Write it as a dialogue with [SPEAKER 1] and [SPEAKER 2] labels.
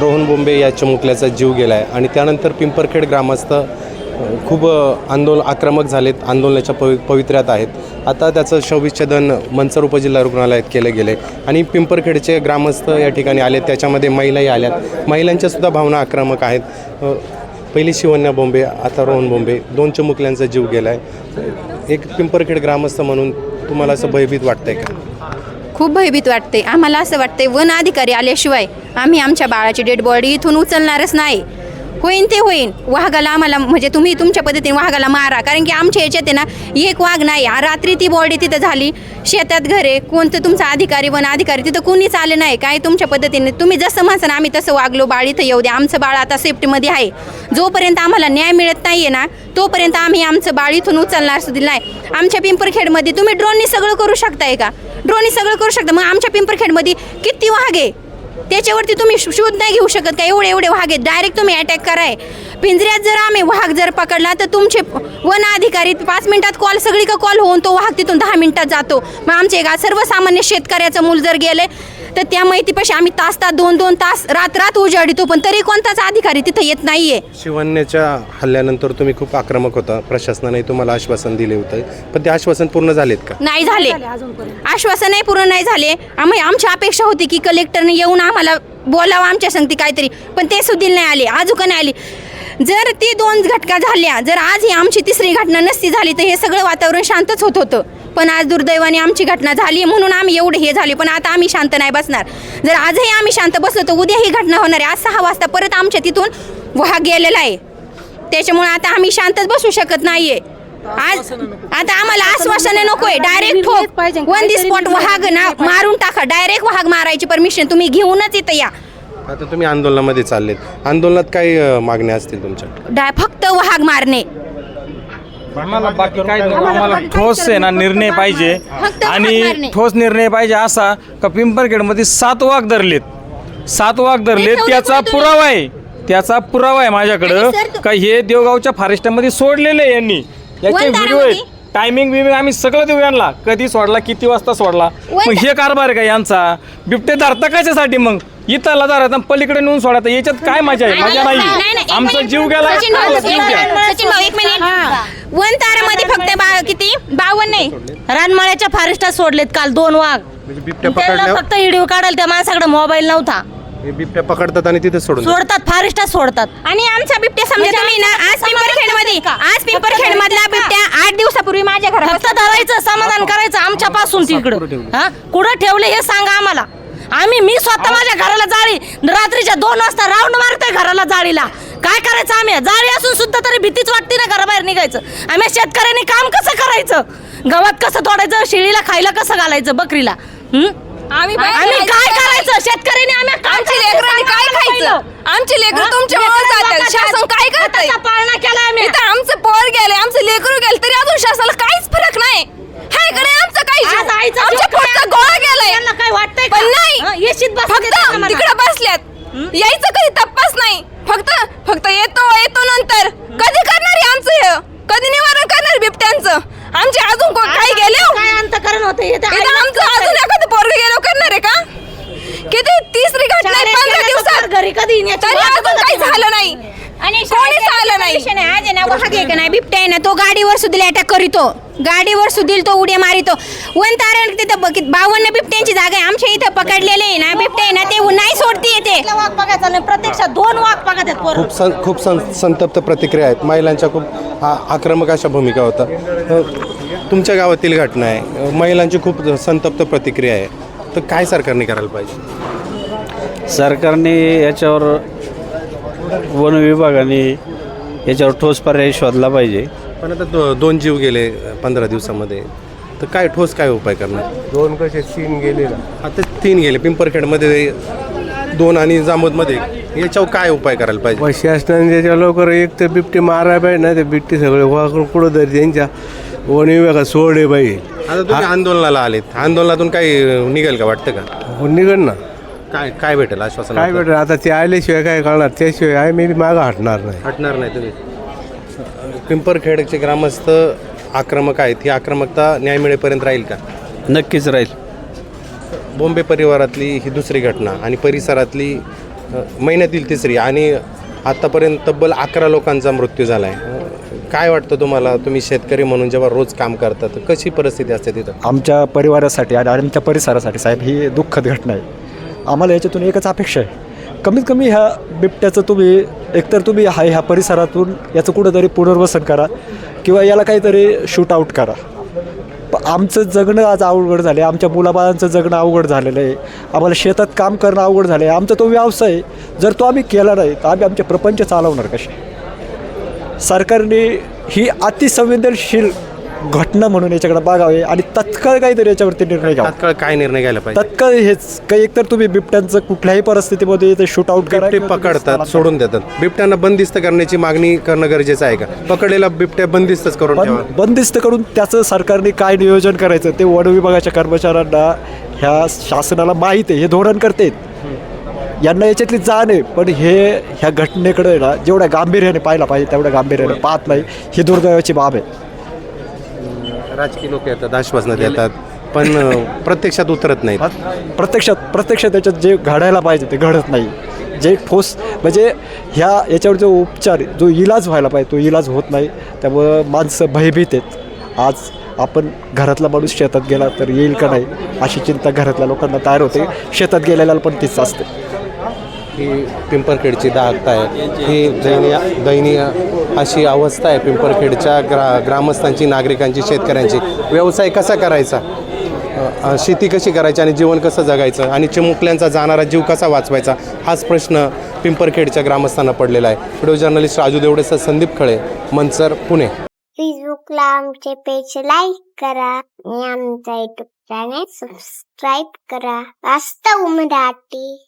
[SPEAKER 1] रोहन बोंबे या चिमुकल्याचा जीव गेला आहे आणि त्यानंतर पिंपरखेड ग्रामस्थ खूप आंदोलन आक्रमक झालेत आंदोलनाच्या पवि पवित्र्यात आहेत. आता त्याचं शवविच्छेदन मंचर उपजिल्हा रुग्णालयात केलं गेलं आहे आणि पिंपरखेडचे ग्रामस्थ या ठिकाणी आले त्याच्यामध्ये महिलाही आल्यात. महिलांच्यासुद्धा भावना आक्रमक आहेत. पहिली शिवन्या बोंबे आता रोहन बोंबे दोन चिमुकल्यांचा जीव गेला आहे एक पिंपरखेड ग्रामस्थ म्हणून तुम्हाला असं भयभीत वाटतंय का?
[SPEAKER 2] खूप भयभीत वाटते. आम्हाला असं वाटते वन अधिकारी आल्याशिवाय आम्ही आमच्या बाळाची डेड बॉडी इथून उचलणारच नाही. होईन ते होईन. वाघाला आम्हाला म्हणजे तुम्ही तुमच्या पद्धतीने वाघाला मारा. कारण की आमच्या ह्याच्यात आहे ना एक वाघ नाही. रात्री ती बॉडी तिथं झाली. शेतात घरे कोणतं तुमचा अधिकारी वन अधिकारी तिथं कुणीच आलं नाही. काय तुमच्या पद्धतीने? तुम्ही जसं म्हणसान आम्ही तसं वागलो. बाळ इथं येऊ द्या. आमचं बाळ आता सेफ्टीमध्ये आहे. जोपर्यंत आम्हाला न्याय मिळत नाही आहे ना तोपर्यंत आम्ही आमचं बाळ इथून उचलणार सुद्धा नाही. आमच्या पिंपरखेडमध्ये तुम्ही ड्रोननी सगळं करू शकताय का? ड्रोनी सगळं करू शकता. मग आमच्या पिंपरखेडमध्ये किती वाघे? त्याच्यावरती तुम्ही शो- शोध नाही घेऊ शकत का? एवढे एवढे वाघ. आहेत डायरेक्ट तुम्ही अटॅक कराय. पिंजऱ्यात जर आम्ही वाघ जर पकडला तर तुमचे वन अधिकारी पाच मिनिटात कॉल सगळी का कॉल होऊन तो वाघ तिथून दहा मिनिटात जातो. मग आमचे का सर्वसामान्य शेतकऱ्याचं मूल जर गेले तर त्या माहितीपाशी आम्ही तास तास दोन दोन तास रात रात उजाडितो पण तरी कोणताच अधिकारी तिथं येत नाहीये.
[SPEAKER 1] शिवन्याच्या हल्ल्यानंतर तुम्ही खूप आक्रमक होता. प्रशासनाने तुम्हाला आश्वासन दिले होते. पण ते आश्वासन पूर्ण झालेत का?
[SPEAKER 2] नाही झाले. आश्वासनही पूर्ण नाही झाले. आम्ही आमची अपेक्षा होती की कलेक्टरने येऊन आम्हाला बोलावं आमच्या संगती काहीतरी. पण ते सुद्धा नाही आले. अजून नाही आली. जर ती दोन घटका झाल्या जर आज ही आमची तिसरी घटना नसती झाली तर हे सगळं वातावरण शांतच होत होतं. पण आज दुर्दैवाने आमची घटना झाली म्हणून आम्ही एवढे हे झाले. पण आता आम्ही शांत नाही बसणार. जर आजही आम्ही शांत बसलो तर उद्या ही घटना होणार आहे. आज सहा वाजता परत आमच्या तिथून वाघ गेलेला आहे. त्याच्यामुळे आता आम्ही शांतच बसू शकत नाहीये. आज आता आम्हाला आश्वासने नकोय. डायरेक्ट ठोक. वन दी स्पॉट वाघ ना मारून टाका. डायरेक्ट वाघ मारायची परमिशन तुम्ही घेऊनच इथं या.
[SPEAKER 1] आता तुम्ही आंदोलनामध्ये चाललेत. आंदोलनात काय अ, मागण्या असतील तुमच्या?
[SPEAKER 2] डाय फक्त वाघ मारणे.
[SPEAKER 3] आम्हाला बाकी काय नको आम्हाला ठोस आहे ना निर्णय पाहिजे.
[SPEAKER 2] फक्त.
[SPEAKER 3] आणि ठोस निर्णय पाहिजे असा का पिंपरखेडमध्ये सात वाघ धरलेत. सात वाघ धरलेत
[SPEAKER 2] ठेवले
[SPEAKER 3] त्याचा
[SPEAKER 2] कुठे तुम्ही?
[SPEAKER 3] पुरावा आहे. त्याचा पुरावा आहे माझ्याकडं.
[SPEAKER 2] आणि सर, तु-
[SPEAKER 3] का हे देवगावच्या फॉरेस्टमध्ये सोडलेले आहे यांनी. याचे व्हिडिओ? आहेत. टायमिंग बिमिंग आम्ही सगळं देऊ यांना. कधी सोडला किती वाजता सोडला? मग हे कारभार आहे का यांचा? बिबटे धरता कशासाठी मग? इथला धरायचा आणि पलीकडे नेऊन सोडायचं याच्यात काय मजा आहे? मजा
[SPEAKER 2] नाही,
[SPEAKER 3] आमचा. जीव गेला
[SPEAKER 2] सचिन भाऊ, सचिन भाऊ एक मिनिट. वन तारामध्ये फक्त बा किती? बावन्न नाही
[SPEAKER 4] रानमाळ्याच्या फॉरेस्टात सोडलेत काल दोन वाघ.
[SPEAKER 1] म्हणजे बिबट्या
[SPEAKER 4] त्यांना
[SPEAKER 1] पकडल्या
[SPEAKER 4] फक्त व्हिडिओ काढायला त्या माणसाकडे मोबाईल नव्हता.
[SPEAKER 1] हे बिबट्या पकडतात आणि तिथे सोडून देतात.
[SPEAKER 4] सोडतात फॉरेस्टात सोडतात.
[SPEAKER 2] आणि आमचा बिबट्या समजा
[SPEAKER 4] म्हणजे
[SPEAKER 2] तुम्ही ना आज
[SPEAKER 4] पिंपरखेडमध्ये?
[SPEAKER 2] आज पिंपरखेड मधला
[SPEAKER 4] फक्त
[SPEAKER 2] बिबट्या आठ दिवसापूर्वी माझ्या घरात
[SPEAKER 4] फक्त धरायचं समाधान करायचं आमच्या पासून तिकडं. हा कुठं ठेवले हे सांगा आम्हाला. आम्ही मी स्वतः माझ्या घराला जाळी. रात्रीच्या दोन वाजता राऊंड मारतोय घराला जाळीला. काय करायचं आम्ही? जाळी असून सुद्धा तरी भीतीच वाटते ना घराबाहेर निघायचं. आम्ही शेतकऱ्यांनी काम कसं करायचं? गवत कसं तोडायचं? शेळीला खायला कसं घालायचं? बकरीला?
[SPEAKER 2] आम्ही
[SPEAKER 4] आम्ही काय करायचं? शेतकऱ्यांनी आम्ही काय
[SPEAKER 5] आमची लेकरांनी काय. खायचं? आमची लेकरं? तुमच्यामुळे जातात. शासन काय करतंय?
[SPEAKER 4] पाळणा केला आम्ही?
[SPEAKER 5] इथं आमचं पोर गेले आमचं लेकरू गेलं तरी अजून शासनाला काहीच फरक नाही. हाय का नाही आमचं काही आमच्या
[SPEAKER 4] जीव
[SPEAKER 5] पोटचा
[SPEAKER 4] काय?
[SPEAKER 5] गोळा गेलाय
[SPEAKER 4] त्यांना काय वाटतंय?
[SPEAKER 5] पण
[SPEAKER 4] हं,
[SPEAKER 5] नाही
[SPEAKER 4] येशीत
[SPEAKER 5] फक्त. तिकडे बसल्यात यायचं कधी? तपास नाही. फक्त फक्त येतो येतो नंतर. कधी करणार आमचं हे? कधी निवारण करणार बिबट्यांचं आमचे अजून कोण काही गेले हो?
[SPEAKER 4] काय अंतकरण होतं? हे तर
[SPEAKER 5] इथं आमचं अजून एखादं पोरग गेलो करणार आहे का? किती? तिसरी घटना पंधरा दिवसात.
[SPEAKER 4] घरी कधी
[SPEAKER 5] तरी अजून काही. झालं नाही.
[SPEAKER 2] आणि
[SPEAKER 5] कोणीच आलं नाही.
[SPEAKER 2] आज आहे ना वाघ आहे का नाही? बिबट्या आहे ना तो गाडीवर सुद्धा अटॅक करीतो. गाडीवर सुधील तो उड्या मारितो. वन तारण तिथं बावन्न बिबट्यांची जागा आहे. आमच्या इथं पकडलेले आहे ना बिबटे आहे ना ते नाही सोडती येते.
[SPEAKER 4] वाघ बघायचा नाही प्रत्यक्षात दोन वाघ बघत आहेत पोरं.
[SPEAKER 1] खूप सं खूप सं संतप्त प्रतिक्रिया आहेत. महिलांच्या खूप आ आक्रमक अशा भूमिका होतात अ, तुमच्या गावातील घटना आहे. महिलांची खूप संतप्त प्रतिक्रिया आहे. तर काय सरकारने करायला पाहिजे?
[SPEAKER 6] सरकारने याच्यावर वन विभागाने याच्यावर ठोस पर्याय शोधला पाहिजे.
[SPEAKER 1] पण आता दो दोन जीव गेले पंधरा दिवसामध्ये. तर काय ठोस काय उपाय करणार?
[SPEAKER 7] दोन कसे? तीन गेले ना.
[SPEAKER 1] आता तीन गेले. पिंपरखेडमध्ये दोन आणि जामोदमध्ये. याच्यावर काय उपाय करायला पाहिजे?
[SPEAKER 7] मग शासनाने त्याच्या लवकर एक तर बिबटे मारायला पाहिजे ना ते बिबटे सगळे वाकून कुठं तरी त्यांच्या वन विभागात सोडले पाहिजे.
[SPEAKER 1] आता तुम्ही आंदोलनाला आलेत. आंदोलनातून काही निघेल का वाटतं का?
[SPEAKER 7] हो, निघण ना.
[SPEAKER 1] काय काय भेटेल आश्वासन
[SPEAKER 7] काय भेटेल? आता ते आल्याशिवाय काय कळणार त्याशिवाय आहे मी बी मागं हटणार नाही.
[SPEAKER 1] हटणार नाही तुम्ही? पिंपरखेडचे ग्रामस्थ आक्रमक आहेत. ही आक्रमकता न्याय मिळेपर्यंत राहील का?
[SPEAKER 6] नक्कीच राहील.
[SPEAKER 1] बॉम्बे परिवारातली ही दुसरी घटना आणि परिसरातली अ, महिन्यातील तिसरी आणि आत्तापर्यंत तब्बल अकरा लोकांचा मृत्यू झाला आहे काय वाटतं तुम्हाला? तुम्ही शेतकरी म्हणून जेव्हा रोज काम करता तर कशी परिस्थिती असते तिथं?
[SPEAKER 8] आमच्या परिवारासाठी आणि आमच्या परिसरासाठी साहेब ही दुःखद घटना आहे. आम्हाला याच्यातून एकच अपेक्षा आहे. कमीत कमी ह्या बिबट्याचं तुम्ही एकतर तुम्ही हा ह्या परिसरातून याचं कुठंतरी पुनर्वसन करा किंवा याला काहीतरी शूट आऊट करा. प- आमचं जगणं आज अवघड झालं आहे आमच्या मुलाबाळांचं जगणं अवघड झालेलं आहे. आम्हाला शेतात काम करणं अवघड झालं आहे आमचा तो व्यवसाय आहे. जर तो आम्ही केला नाही तर आम्ही आमचे प्रपंच चालवणार कसे? सरकारने ही अतिसंवेदनशील घटना म्हणून याच्याकडे बघावे आणि तत्काळ काहीतरी याच्यावरती निर्णय घ्यावा.
[SPEAKER 1] तात्काळ काय निर्णय घ्यायला पाहिजे?
[SPEAKER 8] तत्काळ हेच. काही एकतर तुम्ही बिबट्यांचं कुठल्याही परिस्थितीमध्ये ते शूट आउट करा
[SPEAKER 1] बिबटे
[SPEAKER 8] किंवा तुम्ही
[SPEAKER 1] पकडतात
[SPEAKER 8] स्थलांतर
[SPEAKER 1] सोडून देतात. बिबट्यांना बंदिस्त करण्याची मागणी करणं गरजेचं आहे का? पकडलेला बिबट्या बंदिस्तच करून
[SPEAKER 8] बंदिस्त करून त्याचं सरकारने काय नियोजन करायचं ते वन विभागाच्या कर्मचाऱ्यांना ह्या शासनाला माहीत आहे हे धोरण करते. यांना याच्यातली जाण आहे पण हे ह्या घटनेकडे ना जेवढ्या गांभीर्याने पाहिला पाहिजे तेवढ्या गांभीर्याने पाहत नाही ही दुर्दैवाची बाब आहे.
[SPEAKER 1] राजकीय लोक येतात आश्वासनं देतात पण प्रत्यक्षात उतरत नाहीत.
[SPEAKER 8] प्रत्यक्षात प्रत्यक्षात त्याच्यात जे घडायला पाहिजे ते घडत नाही. जे ठोस म्हणजे ह्या याच्यावर जो उपचार जो इलाज व्हायला पाहिजे तो इलाज होत नाही. त्यामुळं माणसं भयभीत आहेत. आज आपण घरातला माणूस शेतात गेला तर येईल का नाही अशी चिंता घरातल्या लोकांना तयार होते. शेतात गेलेल्याला पण तीच असते.
[SPEAKER 1] ही पिंपरखेडची दाहकता आहे. ही दयनीय दयनीय अशी अवस्था आहे पिंपरखेडच्या ग्रा ग्रामस्थांची नागरिकांची शेतकऱ्यांची. व्यवसाय कसा करायचा? शेती कशी करायची आणि जीवन कसं जगायचं? आणि चिमुकल्यांचा जाणारा जीव कसा वाचवायचा? हाच प्रश्न पिंपरखेडच्या ग्रामस्थांना पडलेला आहे. व्हिडिओ जर्नलिस्ट राजू देवडेसह संदीप खळे मनसर पुणे.
[SPEAKER 9] फेसबुकला आमचे पेज लाईक करा आणि आमचा युट्यूब चॅनेल सबस्क्राईब करा. वास्तव मराठी.